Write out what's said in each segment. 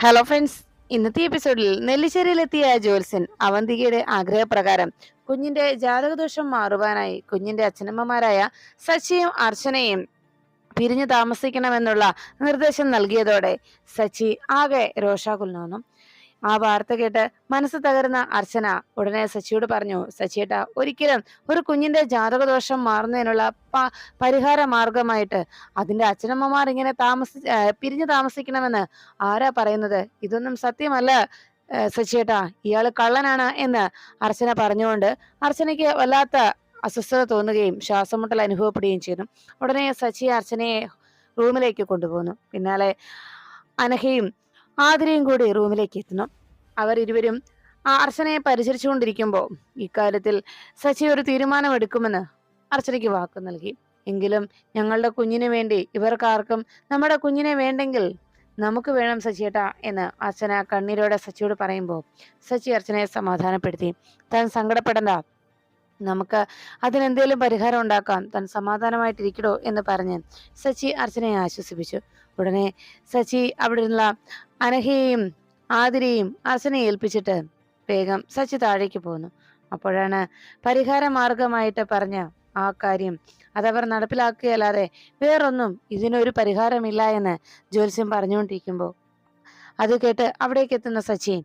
Hello friends ഇന്നത്തെ എപ്പിസോഡിൽ നെല്ലിശ്ശേരിയിലെത്തിയ ജോത്സ്യൻ അവന്തികയുടെ ആഗ്രഹപ്രകാരം കുഞ്ഞിന്റെ ജാതകദോഷം മാറുവാനായി കുഞ്ഞിന്റെ അച്ഛനമ്മമാരായ സച്ചിയും അർച്ചനയും പിരിഞ്ഞു താമസിക്കണമെന്നുള്ള നിർദ്ദേശം നൽകിയതോടെ സച്ചി ആകെ രോഷാകുലനാന്നു ആ വാർത്ത കേട്ട് മനസ്സ് തകർന്ന അർച്ചന ഉടനെ സച്ചിയോട് പറഞ്ഞു സച്ചിയേട്ട ഒരിക്കലും ഒരു കുഞ്ഞിന്റെ ജാതകദോഷം മാറുന്നതിനുള്ള പരിഹാര മാർഗമായിട്ട് അതിന്റെ അച്ഛനമ്മമാർ ഇങ്ങനെ താമസി പിരിഞ്ഞു താമസിക്കണമെന്ന് ആരാ പറയുന്നത്? ഇതൊന്നും സത്യമല്ല സച്ചിയേട്ടാ ഇയാൾ കള്ളനാണ് എന്ന് അർച്ചന പറഞ്ഞുകൊണ്ട് അർച്ചനയ്ക്ക് വല്ലാത്ത അസ്വസ്ഥത തോന്നുകയും ശ്വാസമുട്ടൽ അനുഭവപ്പെടുകയും ചെയ്തു. ഉടനെ സച്ചി അർച്ചനയെ റൂമിലേക്ക് കൊണ്ടുപോകുന്നു പിന്നാലെ അനഘയും ആതിരയും കൂടി റൂമിലേക്ക് എത്തുന്നു. അവർ ഇരുവരും അർച്ചനയെ പരിചരിച്ചുകൊണ്ടിരിക്കുമ്പോൾ ഇക്കാര്യത്തിൽ സച്ചി ഒരു തീരുമാനമെടുക്കുമെന്ന് അർച്ചനയ്ക്ക് വാക്ക് നൽകി. എങ്കിലും ഞങ്ങളുടെ കുഞ്ഞിന് വേണ്ടി ഇവർക്കാർക്കും നമ്മുടെ കുഞ്ഞിനെ വേണ്ടെങ്കിൽ നമുക്ക് വേണം സച്ചിയേട്ടാ എന്ന് അർച്ചന കണ്ണീരോടെ സച്ചിയോട് പറയുമ്പോൾ സച്ചി അർച്ചനയെ സമാധാനപ്പെടുത്തി. താൻ സങ്കടപ്പെടണ്ട. നമുക്ക് അതിനെന്തേലും പരിഹാരം ഉണ്ടാക്കാം താൻ സമാധാനമായിട്ടിരിക്കടോ എന്ന് പറഞ്ഞ് സച്ചി അർച്ചനയെ ആശ്വസിപ്പിച്ചു. ഉടനെ സച്ചി അവിടെ നിന്നുള്ള അനഹയെയും ആതിരയെയും അർച്ചനയെ ഏൽപ്പിച്ചിട്ട് വേഗം സച്ചി താഴേക്ക് പോന്നു. അപ്പോഴാണ് പരിഹാര മാർഗമായിട്ട് പറഞ്ഞ ആ കാര്യം അതവർ നടപ്പിലാക്കുകയല്ലാതെ വേറൊന്നും ഇതിനൊരു പരിഹാരമില്ല എന്ന് ജ്യോത്സ്യം പറഞ്ഞുകൊണ്ടിരിക്കുമ്പോൾ അത് കേട്ട് അവിടേക്ക് എത്തുന്ന സച്ചി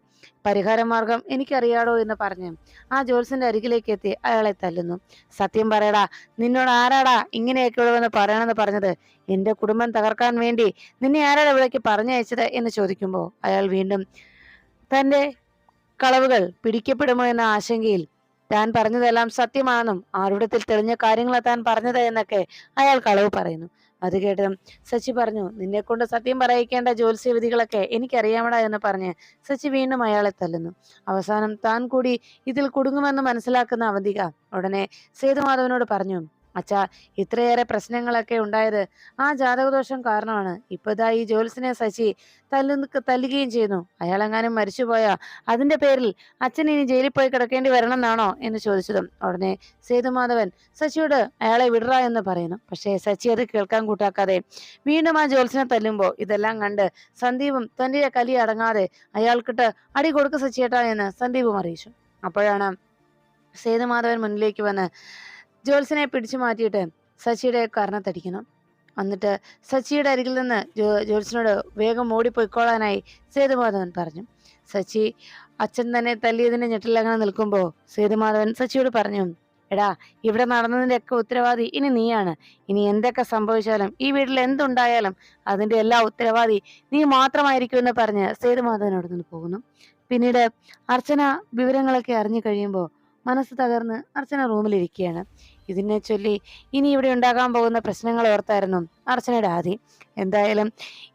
പരിഹാരമാർഗം എനിക്കറിയാടോ എന്ന് പറഞ്ഞു ആ ജോത്സന്റെ അരികിലേക്ക് എത്തി അയാളെ തല്ലുന്നു. സത്യം പറയടാ നിന്നോട് ആരാടാ ഇങ്ങനെയൊക്കെ ഉള്ളതെന്ന് പറയണമെന്ന് പറഞ്ഞത്? എന്റെ കുടുംബം തകർക്കാൻ വേണ്ടി നിന്നെ ആരാടാ ഇവിടേക്ക് പറഞ്ഞയച്ചത്? എന്ന് ചോദിക്കുമ്പോൾ അയാൾ വീണ്ടും തന്റെ കളവുകൾ പിടിക്കപ്പെടുമോ എന്ന ആശങ്കയിൽ താൻ പറഞ്ഞതെല്ലാം സത്യമാണെന്നും ആരുടെ തെളിഞ്ഞ കാര്യങ്ങളാണ് താൻ പറഞ്ഞത് എന്നൊക്കെ അയാൾ കളവ് പറയുന്നു. അത് കേട്ട് സച്ചി പറഞ്ഞു നിന്നെ കൊണ്ട് സത്യം പറയിക്കേണ്ട ജ്യോത്സ്യ വിധികളൊക്കെ എനിക്കറിയാമടാ എന്ന് പറഞ്ഞ് സച്ചി വീണ്ടും അയാളെ തല്ലുന്നു. അവസാനം താൻ കൂടി ഇതിൽ കുടുങ്ങുമെന്ന് മനസ്സിലാക്കുന്ന അവന്തിക ഉടനെ സേതുമാധവനോട് പറഞ്ഞു അച്ഛാ ഇത്രയേറെ പ്രശ്നങ്ങളൊക്കെ ഉണ്ടായത് ആ ജാതകദോഷം കാരണമാണ്. ഇപ്പതാ ഈ ജോൽസിനെ ശശി തല്ലു തല്ലുകയും ചെയ്യുന്നു. അയാളെങ്ങാനും മരിച്ചുപോയാ അതിന്റെ പേരിൽ അച്ഛൻ ഇനി ജയിലിൽ പോയി കിടക്കേണ്ടി വരണം എന്നാണോ എന്ന് ചോദിച്ചതും ഉടനെ സേതുമാധവൻ ശശിയോട് അയാളെ വിടറ എന്ന് പറയുന്നു. പക്ഷേ ശശി അത് കേൾക്കാൻ കൂട്ടാക്കാതെ വീണ്ടും ആ ജോൽസിനെ തല്ലുമ്പോൾ ഇതെല്ലാം കണ്ട് സന്ദീപും തന്റെ കലി അടങ്ങാതെ അയാൾക്കിട്ട് അടി കൊടുക്ക സച്ചിയേട്ടാ എന്ന് സന്ദീപും അറിയിച്ചു. അപ്പോഴാണ് സേതുമാധവൻ മുന്നിലേക്ക് വന്ന് ജോത്സ്യനെ പിടിച്ചു മാറ്റിയിട്ട് സച്ചിയുടെ കർണത്തടിക്കുന്നു. എന്നിട്ട് സച്ചിയുടെ അരികിൽ നിന്ന് ജോ ജോത്സ്യനോട് വേഗം ഓടിപ്പോയിക്കോളാനായി സേതുമാധവൻ പറഞ്ഞു. സച്ചി അച്ഛൻ തന്നെ തല്ലിയതിന്റെ ഞെട്ടിലങ്ങനെ നിൽക്കുമ്പോൾ സേതുമാധവൻ സച്ചിയോട് പറഞ്ഞു എടാ ഇവിടെ നടന്നതിന്റെയൊക്കെ ഉത്തരവാദി ഇനി നീയാണ്. ഇനി എന്തൊക്കെ സംഭവിച്ചാലും ഈ വീട്ടിൽ എന്തുണ്ടായാലും അതിന്റെ എല്ലാ ഉത്തരവാദി നീ മാത്രമായിരിക്കും എന്ന് പറഞ്ഞ് സേതുമാധവനോട് നിന്ന് പോകുന്നു. പിന്നീട് അർച്ചന വിവരങ്ങളൊക്കെ അറിഞ്ഞു കഴിയുമ്പോൾ മനസ്സ് തകർന്ന് അർച്ചന റൂമിലിരിക്കുകയാണ്. ഇതിനെ ചൊല്ലി ഇനി ഇവിടെ ഉണ്ടാകാൻ പോകുന്ന പ്രശ്നങ്ങൾ ഓർത്തായിരുന്നു അർച്ചനയുടെ ആദി. എന്തായാലും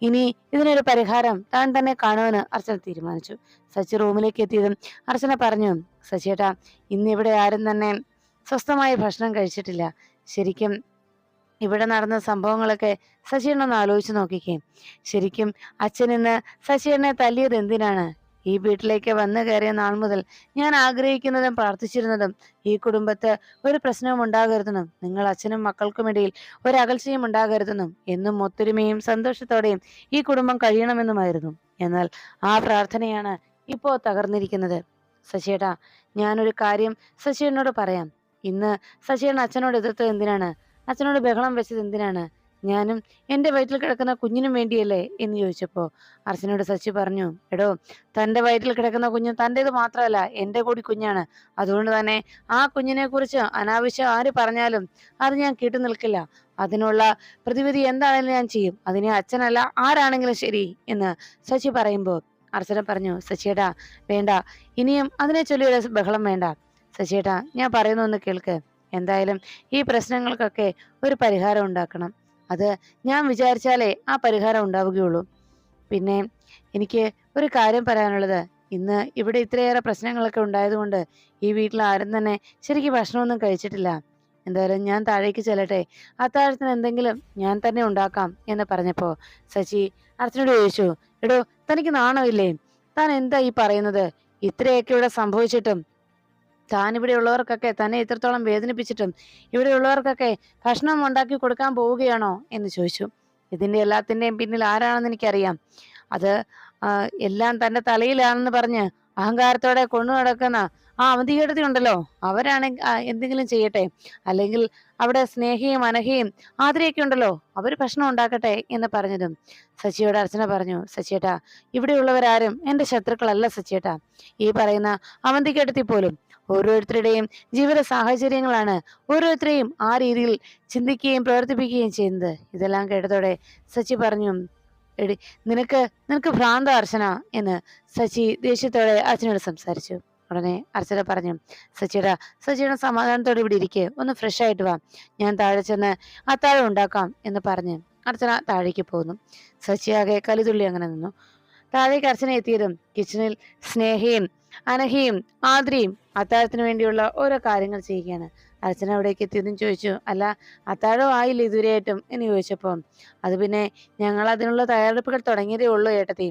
ഇനി ഇതിനൊരു പരിഹാരം താൻ തന്നെ കാണുമെന്ന് അർച്ചന തീരുമാനിച്ചു. സച്ചി റൂമിലേക്ക് എത്തിയതും അർച്ചന പറഞ്ഞു സച്ചിയേട്ടാ ഇന്ന് ഇവിടെ ആരും തന്നെ സ്വസ്ഥമായി ഭക്ഷണം കഴിച്ചിട്ടില്ല. ശരിക്കും ഇവിടെ നടന്ന സംഭവങ്ങളൊക്കെ സച്ചിയേട്ടനൊന്ന് ആലോചിച്ച് നോക്കിക്കേ. ശരിക്കും അച്ഛൻ ഇന്ന് സച്ചിയേട്ടനെ തല്ലിയത് എന്തിനാണ്? ഈ വീട്ടിലേക്ക് വന്നു കയറിയ നാൾ മുതൽ ഞാൻ ആഗ്രഹിക്കുന്നതും പ്രാർത്ഥിച്ചിരുന്നതും ഈ കുടുംബത്ത് ഒരു പ്രശ്നവും ഉണ്ടാകരുതെന്നും നിങ്ങൾ അച്ഛനും മക്കൾക്കുമിടയിൽ ഒരു അകൽച്ചയും ഉണ്ടാകരുതെന്നും എന്നും ഒത്തൊരുമയും സന്തോഷത്തോടെയും ഈ കുടുംബം കഴിയണമെന്നുമായിരുന്നു. എന്നാൽ ആ പ്രാർത്ഥനയാണ് ഇപ്പോൾ തകർന്നിരിക്കുന്നത്. ശശിയേട്ടാ ഞാനൊരു കാര്യം ശശിയേട്ടനോട് പറയാം. ഇന്ന് ശശിയേട്ടൻ അച്ഛനോട് എതിർത്തത് എന്തിനാണ്? അച്ഛനോട് ബഹളം വെച്ചത് എന്തിനാണ്? ഞാനും എന്റെ വയറ്റിൽ കിടക്കുന്ന കുഞ്ഞിനും വേണ്ടിയല്ലേ എന്ന് ചോദിച്ചപ്പോൾ അർച്ചനോട് സച്ചി പറഞ്ഞു എടോ തന്റെ വയറ്റിൽ കിടക്കുന്ന കുഞ്ഞ് തന്റെത് മാത്രമല്ല എന്റെ കൂടി കുഞ്ഞാണ്. അതുകൊണ്ട് തന്നെ ആ കുഞ്ഞിനെ കുറിച്ച് അനാവശ്യം ആര് പറഞ്ഞാലും അത് ഞാൻ കേട്ടു നിൽക്കില്ല. അതിനുള്ള പ്രതിവിധി എന്താണെങ്കിലും ഞാൻ ചെയ്യും. അതിനെ അച്ഛനല്ല ആരാണെങ്കിലും ശരി എന്ന് സച്ചി പറയുമ്പോൾ അർച്ചന പറഞ്ഞു സച്ചിയേട്ടാ വേണ്ട. ഇനിയും അതിനെ ചൊല്ലി ഒരു ബഹളം വേണ്ട. സച്ചിയേട്ടാ ഞാൻ പറയുന്നു ഒന്ന് കേൾക്ക്. എന്തായാലും ഈ പ്രശ്നങ്ങൾക്കൊക്കെ ഒരു പരിഹാരം ഉണ്ടാക്കണം. അത് ഞാൻ വിചാരിച്ചാലേ ആ പരിഹാരം ഉണ്ടാവുകയുള്ളൂ. പിന്നെ എനിക്ക് ഒരു കാര്യം പറയാനുള്ളത്. ഇന്ന് ഇവിടെ ഇത്രയേറെ പ്രശ്നങ്ങളൊക്കെ ഉണ്ടായതുകൊണ്ട് ഈ വീട്ടിൽ ആരും തന്നെ ശരിക്കും ഭക്ഷണമൊന്നും കഴിച്ചിട്ടില്ല. എന്തായാലും ഞാൻ താഴേക്ക് ചെല്ലട്ടെ. അത്താഴത്തിന് എന്തെങ്കിലും ഞാൻ തന്നെ ഉണ്ടാക്കാം എന്ന് പറഞ്ഞപ്പോൾ സച്ചി അർച്ചനോട് ചോദിച്ചു എടോ തനിക്ക് നാണമില്ലേ? താൻ എന്താ ഈ പറയുന്നത്? ഇത്രയൊക്കെ ഇവിടെ സംഭവിച്ചിട്ടും താൻ ഇവിടെ ഉള്ളവർക്കൊക്കെ തന്നെ ഇത്രത്തോളം വേദനിപ്പിച്ചിട്ടും ഇവിടെ ഉള്ളവർക്കൊക്കെ ഭക്ഷണം ഉണ്ടാക്കി കൊടുക്കാൻ പോവുകയാണോ എന്ന് ചോദിച്ചു. ഇതിന്റെ എല്ലാത്തിന്റെയും പിന്നിൽ ആരാണെന്ന് എനിക്കറിയാം. അത് എല്ലാം തന്റെ തലയിലാണെന്ന് പറഞ്ഞ് അഹങ്കാരത്തോടെ കൊണ്ടു നടക്കുന്ന ആ അവന്തികേടത്തി ഉണ്ടല്ലോ അവരാണെങ്കിൽ എന്തെങ്കിലും ചെയ്യട്ടെ. അല്ലെങ്കിൽ അവിടെ സ്നേഹയും അനഹയും ആതിരയൊക്കെ ഉണ്ടല്ലോ. അവർ ഭക്ഷണം ഉണ്ടാക്കട്ടെ എന്ന് പറഞ്ഞതും സച്ചിയോട് അർച്ചന പറഞ്ഞു സച്ചിയേട്ടാ ഇവിടെയുള്ളവരാരും എന്റെ ശത്രുക്കളല്ല സച്ചിയേട്ടാ. ഈ പറയുന്ന അവന്തിക്കെടുത്തി പോലും ഓരോരുത്തരുടെയും ജീവിത സാഹചര്യങ്ങളാണ് ഓരോരുത്തരെയും ആ രീതിയിൽ ചിന്തിക്കുകയും പ്രവർത്തിപ്പിക്കുകയും ചെയ്യുന്നത്. ഇതെല്ലാം കേട്ടതോടെ സച്ചി പറഞ്ഞു എടി നിനക്ക് നിനക്ക് ഭ്രാന്ത അർച്ചന എന്ന് സച്ചി ദേഷ്യത്തോടെ അർച്ചനോട് സംസാരിച്ചു. ഉടനെ അർച്ചന പറഞ്ഞു സച്ചിയുടെ സച്ചിയുടെ സമാധാനത്തോടെ ഇവിടെ ഇരിക്കെ. ഒന്ന് ഫ്രഷ് ആയിട്ട് വാ. ഞാൻ താഴെ ചെന്ന് അത്താഴം ഉണ്ടാക്കാം എന്ന് പറഞ്ഞ് അർച്ചന താഴേക്ക് പോന്നു. സച്ചിയാകെ കലിതുള്ളി അങ്ങനെ നിന്നു. താഴേക്ക് അർച്ചന എത്തിയതും കിച്ചണിൽ സ്നേഹയും അനഹയും ആദ്രയും അത്താഴത്തിന് വേണ്ടിയുള്ള ഓരോ കാര്യങ്ങൾ ചെയ്യുകയാണ്. അർച്ചന അവിടേക്ക് എത്തിയതും ചോദിച്ചു അല്ല അത്താഴം ആയില്ല ഇതുവരെയായിട്ടും? എന്ന് ചോദിച്ചപ്പോൾ അത് പിന്നെ ഞങ്ങൾ അതിനുള്ള തയ്യാറെടുപ്പുകൾ തുടങ്ങിയതേ ഉള്ളൂ ഏട്ടത്തി.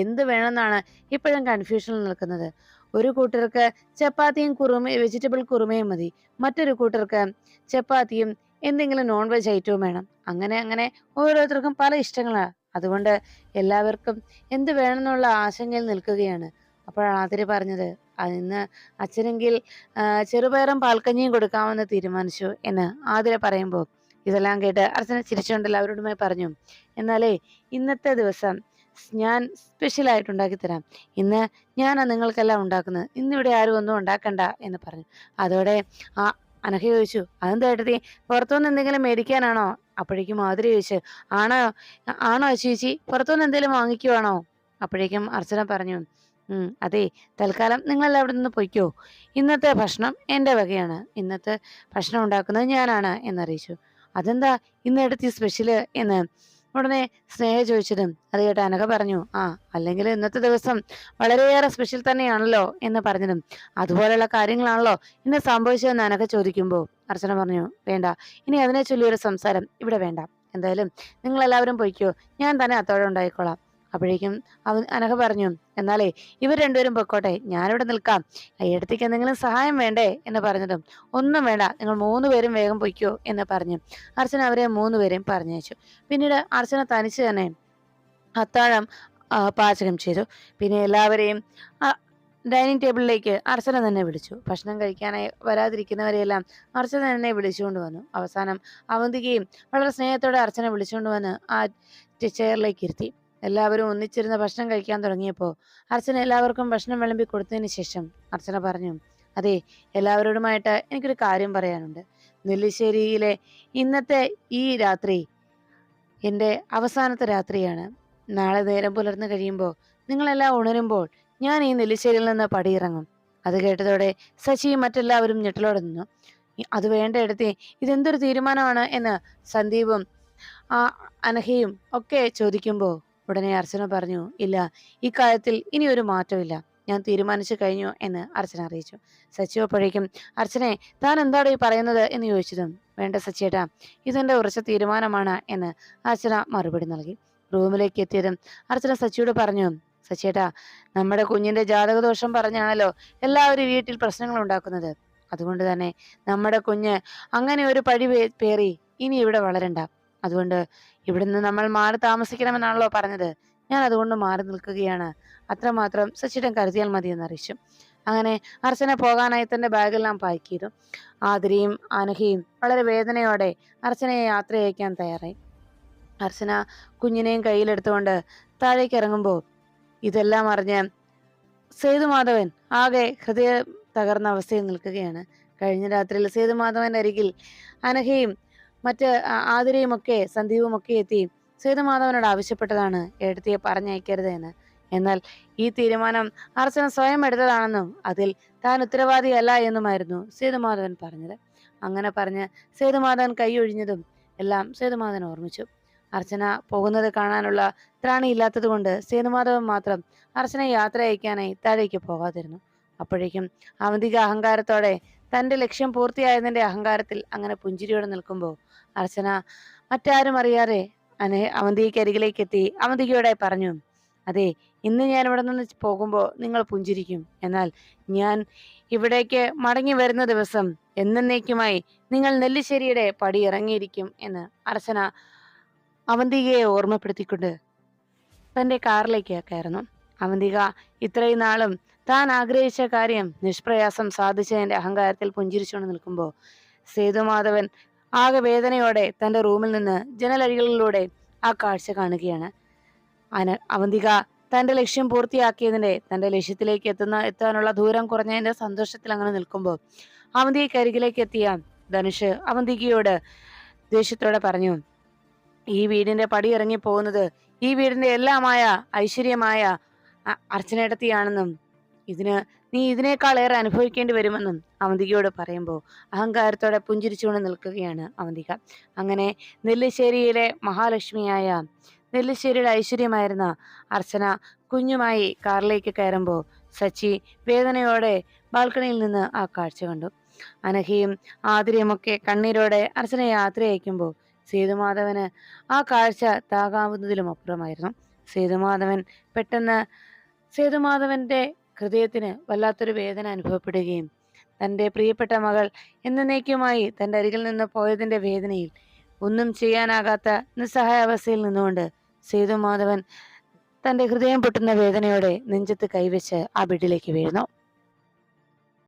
എന്ത് വേണമെന്നാണ് ഇപ്പോഴും കൺഫ്യൂഷനിൽ നിൽക്കുന്നത്. ഒരു കൂട്ടർക്ക് ചപ്പാത്തിയും കുറുമയും വെജിറ്റബിൾ കുറുമയും മതി. മറ്റൊരു കൂട്ടർക്ക് ചപ്പാത്തിയും എന്തെങ്കിലും നോൺ വെജ് ഐറ്റവും വേണം. അങ്ങനെ അങ്ങനെ ഓരോരുത്തർക്കും പല ഇഷ്ടങ്ങളാണ് അതുകൊണ്ട് എല്ലാവർക്കും എന്ത് വേണമെന്നുള്ള ആശങ്കയിൽ നിൽക്കുകയാണ്. അപ്പോഴാണ് അതിര് പറഞ്ഞത് ഇന്ന് അച്ഛനെങ്കിൽ ചെറുപയറും പാൽക്കഞ്ഞിയും കൊടുക്കാമെന്ന് തീരുമാനിച്ചു എന്ന് ആതിര പറയുമ്പോൾ ഇതെല്ലാം കേട്ട് അർച്ചന ചിരിച്ചുകൊണ്ട് എല്ലാവരോടുമായി പറഞ്ഞു. എന്നാലേ ഇന്നത്തെ ദിവസം ഞാൻ സ്പെഷ്യൽ ആയിട്ട് ഉണ്ടാക്കി തരാം. ഇന്ന് ഞാനാ നിങ്ങൾക്കെല്ലാം ഉണ്ടാക്കുന്നത്. ഇന്നിവിടെ ആരും ഒന്നും ഉണ്ടാക്കണ്ട എന്ന് പറഞ്ഞു. അതോടെ ആ അനഘ ചോദിച്ചു അതെന്താ ഏട്ടത്തി? പുറത്തുനിന്ന് എന്തെങ്കിലും മേടിക്കാനാണോ? അപ്പോഴേക്കും മാധുരി ചോദിച്ചു ആണോ? ആണോ ചേച്ചി? പുറത്തുനിന്ന് എന്തെങ്കിലും വാങ്ങിക്കുവാണോ? അപ്പോഴേക്കും അർച്ചന പറഞ്ഞു അതെ തൽക്കാലം നിങ്ങളെല്ലാം അവിടെ നിന്ന് പൊയ്ക്കോ. ഇന്നത്തെ ഭക്ഷണം എന്റെ വകയാണ്. ഇന്നത്തെ ഭക്ഷണം ഉണ്ടാക്കുന്നത് ഞാനാണ് എന്നറിയിച്ചു. അതെന്താ? ഇന്ന് എടുത്തി സ്പെഷ്യൽ എന്ന് ഉടനെ സ്നേഹ ചോദിച്ചതും അത് കേട്ട് അനഘ പറഞ്ഞു ആ അല്ലെങ്കിൽ ഇന്നത്തെ ദിവസം വളരെയേറെ സ്പെഷ്യൽ തന്നെയാണല്ലോ? എന്ന് പറഞ്ഞതും. അതുപോലെയുള്ള കാര്യങ്ങളാണല്ലോ ഇന്ന് സംഭവിച്ചതെന്ന് അനഘ ചോദിക്കുമ്പോൾ അർച്ചന പറഞ്ഞു. വേണ്ട ഇനി അതിനെ ചൊല്ലിയൊരു സംസാരം ഇവിടെ വേണ്ട. എന്തായാലും നിങ്ങളെല്ലാവരും പൊയ്ക്കോ ഞാൻ തന്നെ അത്തോടെ ഉണ്ടായിക്കോളാം. അപ്പോഴേക്കും അവൻ അനഘ പറഞ്ഞു എന്നാലേ ഇവർ രണ്ടുപേരും പൊക്കോട്ടെ ഞാനിവിടെ നിൽക്കാം. അയ്യടത്തേക്ക് എന്തെങ്കിലും സഹായം വേണ്ടേ? എന്ന് പറഞ്ഞതും ഒന്നും വേണ്ട നിങ്ങൾ മൂന്ന് പേരും വേഗം പൊയ്ക്കോ എന്ന് പറഞ്ഞു. അർച്ചന അവരെ മൂന്ന് പേരെയും പറഞ്ഞയച്ചു. പിന്നീട് അർച്ചന തനിച്ച് തന്നെ അത്താഴം പാചകം ചെയ്തു. പിന്നെ എല്ലാവരെയും ഡൈനിങ് ടേബിളിലേക്ക് അർച്ചന തന്നെ വിളിച്ചു. ഭക്ഷണം കഴിക്കാനായി വരാതിരിക്കുന്നവരെയെല്ലാം അർച്ചന തന്നെ വിളിച്ചുകൊണ്ട് വന്നു. അവസാനം അവന്തികയും വളരെ സ്നേഹത്തോടെ അർച്ചന വിളിച്ചുകൊണ്ട് വന്ന് ആ ചെയറിലേക്ക് ഇരുത്തി. എല്ലാവരും ഒന്നിച്ചിരുന്ന് ഭക്ഷണം കഴിക്കാൻ തുടങ്ങിയപ്പോൾ അർച്ചന എല്ലാവർക്കും ഭക്ഷണം വിളമ്പി കൊടുത്തതിന് ശേഷം അർച്ചന പറഞ്ഞു അതെ എല്ലാവരോടുമായിട്ട് എനിക്കൊരു കാര്യം പറയാനുണ്ട്. നെല്ലിശ്ശേരിയിലെ ഇന്നത്തെ ഈ രാത്രി എന്റെ അവസാനത്തെ രാത്രിയാണ്. നാളെ നേരം പുലർന്നു കഴിയുമ്പോൾ നിങ്ങളെല്ലാം ഉണരുമ്പോൾ ഞാൻ ഈ നെല്ലിശ്ശേരിയിൽ നിന്ന് പടിയിറങ്ങും. അത് കേട്ടതോടെ ശശിയും മറ്റെല്ലാവരും ഞെട്ടലോടെ നിന്നു അത് വേണ്ട എടുത്തേ ഇതെന്തൊരു തീരുമാനമാണ്? എന്ന് സന്ദീപും അനഹയും ഒക്കെ ചോദിക്കുമ്പോൾ ഉടനെ അർച്ചന പറഞ്ഞു ഇല്ല ഇക്കാര്യത്തിൽ ഇനി ഒരു മാറ്റമില്ല. ഞാൻ തീരുമാനിച്ചു കഴിഞ്ഞു എന്ന് അർച്ചന അറിയിച്ചു. സച്ചി അപ്പോഴേക്കും അർച്ചനെ താൻ എന്താണ് ഈ പറയുന്നത്? എന്ന് ചോദിച്ചതും വേണ്ട സച്ചിയേട്ടാ ഇതെന്റെ ഉറച്ച തീരുമാനമാണ് എന്ന് അർച്ചന മറുപടി നൽകി. റൂമിലേക്ക് എത്തിയതും അർച്ചന സച്ചിയോട് പറഞ്ഞു സച്ചിയേട്ടാ നമ്മുടെ കുഞ്ഞിന്റെ ജാതകദോഷം പറഞ്ഞാണല്ലോ എല്ലാവരും വീട്ടിൽ പ്രശ്നങ്ങൾ ഉണ്ടാക്കുന്നത്. അതുകൊണ്ട് തന്നെ നമ്മുടെ കുഞ്ഞ് അങ്ങനെ ഒരു പഴി പേറി ഇനി ഇവിടെ വളരണ്ട. അതുകൊണ്ട് ഇവിടുന്ന് നമ്മൾ മാറി താമസിക്കണമെന്നാണല്ലോ പറഞ്ഞത്. ഞാൻ അതുകൊണ്ട് മാറി നിൽക്കുകയാണ്. അത്രമാത്രം സച്ചിടം കരുതിയാൽ മതി എന്നറിയിച്ചു അങ്ങനെ അർച്ചന പോകാനായി തന്റെ ബാഗെല്ലാം പാക്ക് ചെയ്തു. ആതിരയും അനഹയും വളരെ വേദനയോടെ അർച്ചനയെ യാത്ര അയക്കാൻ തയ്യാറായി. അർച്ചന കുഞ്ഞിനെയും കയ്യിലെടുത്തുകൊണ്ട് താഴേക്ക് ഇറങ്ങുമ്പോൾ ഇതെല്ലാം അറിഞ്ഞ് സേതുമാധവൻ ആകെ ഹൃദയ തകർന്ന അവസ്ഥയിൽ നിൽക്കുകയാണ്. കഴിഞ്ഞ രാത്രിയിൽ സേതുമാധവന്റെ അരികിൽ അനഘയും മറ്റ് ആതിരയുമൊക്കെ സന്ദീപുമൊക്കെ എത്തി സേതുമാധവനോട് ആവശ്യപ്പെട്ടതാണ്. എഴുത്തിയെ പറഞ്ഞയക്കരുത് എന്ന്. എന്നാൽ ഈ തീരുമാനം അർച്ചന സ്വയം എടുത്തതാണെന്നും അതിൽ താൻ ഉത്തരവാദിയല്ല എന്നുമായിരുന്നു സേതുമാധവൻ പറഞ്ഞത്. അങ്ങനെ പറഞ്ഞ് സേതുമാധവൻ കൈയൊഴിഞ്ഞതും എല്ലാം സേതുമാധവൻ ഓർമ്മിച്ചു. അർച്ചന പോകുന്നത് കാണാനുള്ള ത്രാണിയില്ലാത്തത് കൊണ്ട് സേതുമാധവൻ മാത്രം അർച്ചന യാത്ര അയക്കാനായി താഴേക്ക് പോകാതിരുന്നു. അപ്പോഴേക്കും അവന്തിക അഹങ്കാരത്തോടെ തന്റെ ലക്ഷ്യം പൂർത്തിയായതിന്റെ അഹങ്കാരത്തിൽ അങ്ങനെ പുഞ്ചിരിയോടെ നിൽക്കുമ്പോൾ അർച്ചന മറ്റാരും അറിയാതെ അനെ അവന്തിക്ക് അരികിലേക്ക് എത്തി അവന്തികയോടെ പറഞ്ഞു അതെ ഇന്ന് ഞാൻ ഇവിടെ നിന്ന് പോകുമ്പോൾ നിങ്ങൾ പുഞ്ചിരിക്കും. എന്നാൽ ഞാൻ ഇവിടേക്ക് മടങ്ങി വരുന്ന ദിവസം എന്നേക്കുമായി നിങ്ങൾ നെല്ലിശ്ശേരിയുടെ പടി ഇറങ്ങിയിരിക്കും എന്ന് അർച്ചന അവന്തികയെ ഓർമ്മപ്പെടുത്തിക്കൊണ്ട് തന്റെ കാറിലേക്ക് കയറുന്നു. അവന്തിക ഇത്രയും നാളും താൻ ആഗ്രഹിച്ച കാര്യം നിഷ്പ്രയാസം സാധിച്ചതിന്റെ അഹങ്കാരത്തിൽ പുഞ്ചിരിച്ചുകൊണ്ട് നിൽക്കുമ്പോൾ സേതുമാധവൻ ആകെ വേദനയോടെ തന്റെ റൂമിൽ നിന്ന് ജനലഴികളിലൂടെ ആ കാഴ്ച കാണുകയാണ്. അന അവന്തിക തന്റെ ലക്ഷ്യം പൂർത്തിയാക്കിയതിന്റെ തന്റെ ലക്ഷ്യത്തിലേക്ക് എത്തുന്ന എത്താനുള്ള ദൂരം കുറഞ്ഞതിന്റെ സന്തോഷത്തിൽ അങ്ങനെ നിൽക്കുമ്പോൾ അവന്തികയ്ക്ക് അരികിലേക്ക് എത്തിയ ധനുഷ് അവന്തികയോട് ദേഷ്യത്തോടെ പറഞ്ഞു ഈ വീടിന്റെ പടി ഇറങ്ങി പോകുന്നത് ഈ വീടിന്റെ എല്ലാമായ ഐശ്വര്യമായ അ- അർച്ചനേടത്തിയാണെന്നും ഇതിന് നീ ഇതിനേക്കാൾ ഏറെ അനുഭവിക്കേണ്ടി വരുമെന്നും അവന്തികയോട് പറയുമ്പോൾ അഹങ്കാരത്തോടെ പുഞ്ചിരിച്ചുകൊണ്ട് നിൽക്കുകയാണ് അവന്തിക. അങ്ങനെ നെല്ലിശ്ശേരിയിലെ മഹാലക്ഷ്മിയായ നെല്ലിശ്ശേരിയുടെ ഐശ്വര്യമായിരുന്ന അർച്ചന കുഞ്ഞുമായി കാറിലേക്ക് കയറുമ്പോൾ സച്ചി വേദനയോടെ ബാൽക്കണിയിൽ നിന്ന് ആ കാഴ്ച കണ്ടു. അനഘയും ആതിരയുമൊക്കെ കണ്ണീരോടെ അർച്ചന യാത്ര അയക്കുമ്പോൾ സേതുമാധവന് ആ കാഴ്ച താകാവുന്നതിലും അപ്പുറമായിരുന്നു. സേതുമാധവൻ പെട്ടെന്ന് സേതുമാധവന്റെ ഹൃദയത്തിന് വല്ലാത്തൊരു വേദന അനുഭവപ്പെടുകയും തന്റെ പ്രിയപ്പെട്ട മകൾ എന്നേക്കുമായി തന്റെ അരികിൽ നിന്ന് പോയതിന്റെ വേദനയിൽ ഒന്നും ചെയ്യാനാകാത്ത നിസ്സഹായ അവസ്ഥയിൽ നിന്നുകൊണ്ട് സേതുമാധവൻ തന്റെ ഹൃദയം പൊട്ടുന്ന വേദനയോടെ നെഞ്ചത്ത് കൈവച്ച് ആ ബെഡിലേക്ക് വീഴുന്നു.